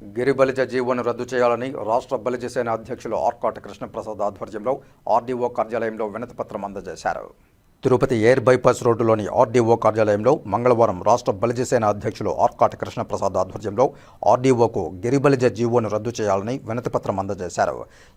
గిరి బలిజ జీవోను రద్దు చేయాలని రాష్ట్ర బలిజ సేన అధ్యక్షులు ఆర్కాట కృష్ణప్రసాద్ ఆధ్వర్యంలో ఆర్డీఓ కార్యాలయంలో వినతిపత్రం అందజేశారు. తిరుపతి ఎయిర్ బైపాస్ రోడ్డులోని ఆర్డీఓ కార్యాలయంలో మంగళవారం రాష్ట్ర బలిజసేన అధ్యక్షులు ఆర్కాట కృష్ణప్రసాద్ ఆధ్వర్యంలో ఆర్డీఓకు గిరిబలిజ జీవోను రద్దు చేయాలని వినతిపత్రం అందజేశారు.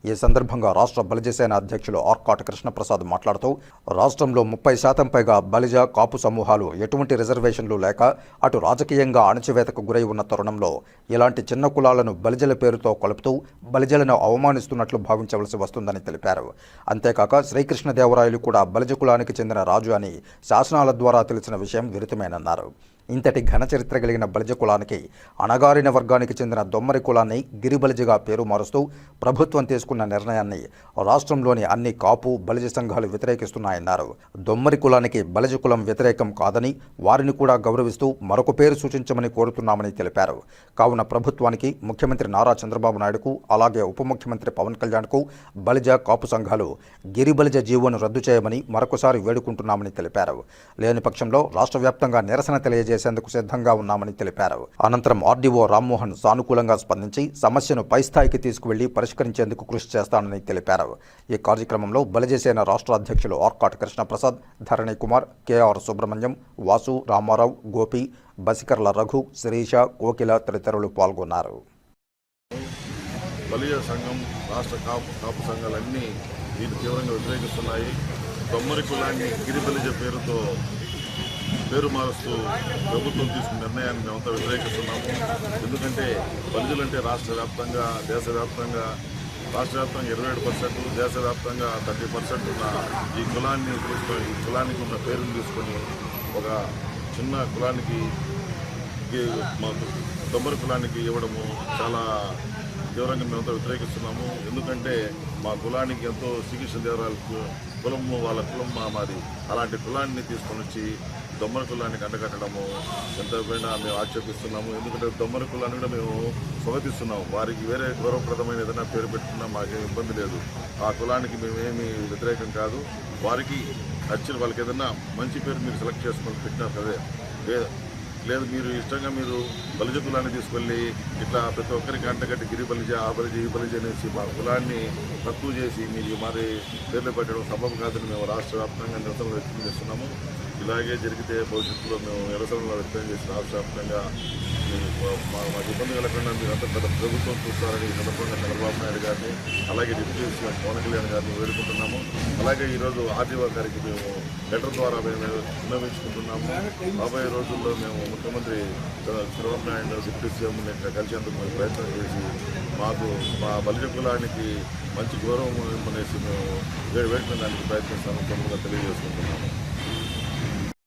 ఈ సందర్భంగా రాష్ట్ర బలిజసేన అధ్యక్షులు ఆర్కాట కృష్ణప్రసాద్ మాట్లాడుతూ రాష్ట్రంలో ముప్పై శాతం పైగా బలిజ కాపు సమూహాలు ఎటువంటి రిజర్వేషన్లు లేక అటు రాజకీయంగా అణచివేతకు గురై ఉన్న తరుణంలో ఇలాంటి చిన్న కులాలను బలిజల పేరుతో కలుపుతూ బలిజలను అవమానిస్తున్నట్లు భావించవలసి వస్తుందని తెలిపారు. అంతేకాక శ్రీకృష్ణదేవరాయలు కూడా బలిజ కులానికి చెందిన రాజు అని శాసనాల ద్వారా తెలిసిన విషయం విరుతమేనన్నారు ఇంతటి ఘన చరిత్ర కలిగిన బలిజ కులానికి అణగారిన వర్గానికి చెందిన దొమ్మరి కులాన్ని గిరిబలిజగా పేరు మారుస్తూ ప్రభుత్వం తీసుకున్న నిర్ణయాన్ని రాష్ట్రంలోని అన్ని కాపు బలిజ సంఘాలు వ్యతిరేకిస్తున్నాయన్నారు. దొమ్మరి కులానికి బలిజ కులం వ్యతిరేకం కాదని వారిని కూడా గౌరవిస్తూ మరొక పేరు సూచించమని కోరుతున్నామని తెలిపారు. కావున ప్రభుత్వానికి ముఖ్యమంత్రి నారా చంద్రబాబు నాయుడుకు అలాగే ఉప ముఖ్యమంత్రి పవన్ కళ్యాణ్కు బలిజ కాపు సంఘాలు గిరిబలిజ జీవోను రద్దు చేయమని మరొకసారి వేడుకుంటున్నామని తెలిపారు. లేని పక్షంలో రాష్ట్ర వ్యాప్తంగా నిరసన చేసేందుకు సిద్ధంగా ఉన్నామని తెలిపారు. అనంతరం ఆర్డీఓ రామ్మోహన్ సానుకూలంగా స్పందించి సమస్యను పై స్థాయికి తీసుకువెళ్ళి పరిష్కరించేందుకు కృషి చేస్తానని తెలిపారు. ఈ కార్యక్రమంలో బలజేసేన రాష్ట్ర అధ్యక్షులు ఆర్కాట్ కృష్ణప్రసాద్ ధరణి కుమార్ కెఆర్ సుబ్రహ్మణ్యం వాసు రామారావు గోపి బసికర్ల రఘు శిరీష కోకిల తదితరులు పాల్గొన్నారు. బలిజ సంఘం రాష్ట్ర కాపు కాపు సంఘాలన్నీ దీన్ని తీవ్రంగా వ్యతిరేకిస్తున్నాయి. దొమ్మరి కులాన్ని గిరి బలిజ పేరుతో పేరు మారుస్తూ ప్రభుత్వం తీసుకున్న నిర్ణయాన్ని మేమంతా వ్యతిరేకిస్తున్నాము. ఎందుకంటే బలిజలంటే రాష్ట్ర వ్యాప్తంగా దేశవ్యాప్తంగా రాష్ట్ర వ్యాప్తంగా ఇరవై ఏడు పర్సెంట్ దేశవ్యాప్తంగా థర్టీ పర్సెంట్ ఉన్న ఈ కులాన్ని తీసుకొని ఈ కులానికి ఉన్న పేరుని తీసుకొని ఒక చిన్న కులానికి మాకు దొమ్మరి కులానికి ఇవ్వడము చాలా తీవ్రంగా మేమంతా వ్యతిరేకిస్తున్నాము. ఎందుకంటే మా కులానికి ఎంతో శ్రీకృష్ణ దేవరాయల కులం వాళ్ళ కులం మా మాది. అలాంటి కులాన్ని తీసుకొని వచ్చి దొమ్మల కులానికి అండగట్టడము ఎంతైనా మేము ఆక్షేపిస్తున్నాము. ఎందుకంటే దొమ్మల కులాన్ని కూడా మేము స్వాగతిస్తున్నాము. వారికి వేరే గౌరవప్రదమైన ఏదైనా పేరు పెట్టుకున్నా మాకేం ఇబ్బంది లేదు. ఆ కులానికి మేమేమి వ్యతిరేకం కాదు. వారికి నచ్చిన వాళ్ళకి ఏదైనా మంచి పేరు మీరు సెలెక్ట్ చేసుకొని పెట్టినారు కదే. లేదు మీరు ఇష్టంగా మీరు బలిజ కులాన్ని తీసుకెళ్ళి ఇట్లా ప్రతి ఒక్కరికి అంటగట్టి గిరి బలిజ ఆ బలిజ ఈ బలిజ అనేసి మా కులాన్ని తక్కువ చేసి మీరు మరి పేర్లు పెట్టడం సంభవం కాదని మేము రాష్ట్ర వ్యాప్తంగా నిరసన వ్యక్తం చేస్తున్నాము. ఇలాగే జరిగితే భవిష్యత్తులో మేము నిరసనలు వ్యక్తం చేసి రాష్ట్ర వ్యాప్తంగా మా- మాకు ఇబ్బంది కలగకుండా మీరు అంత పెద్ద ప్రభుత్వం చూస్తారని ఈ సందర్భంగా చంద్రబాబు నాయుడు గారిని అలాగే డిప్యూటీ సీఎం పవన్ కళ్యాణ్ గారిని వేడుకుంటున్నాము. అలాగే ఈరోజు ఆర్టీఓ గారికి మేము లెటర్ ద్వారా మేము విన్నవించుకుంటున్నాము రాబోయే రోజుల్లో మేము ముఖ్యమంత్రి చంద్రబాబు నాయుడు డిప్యూటీ సీఎం కలిసేందుకు మేము ప్రయత్నం చేసి మాకు మా బలిజ కులానికి మంచి గౌరవం ఇవ్వమనేసి మేము వేడుకునే దానికి ప్రయత్నిస్తాము తొందరగా తెలియజేసుకుంటున్నాము.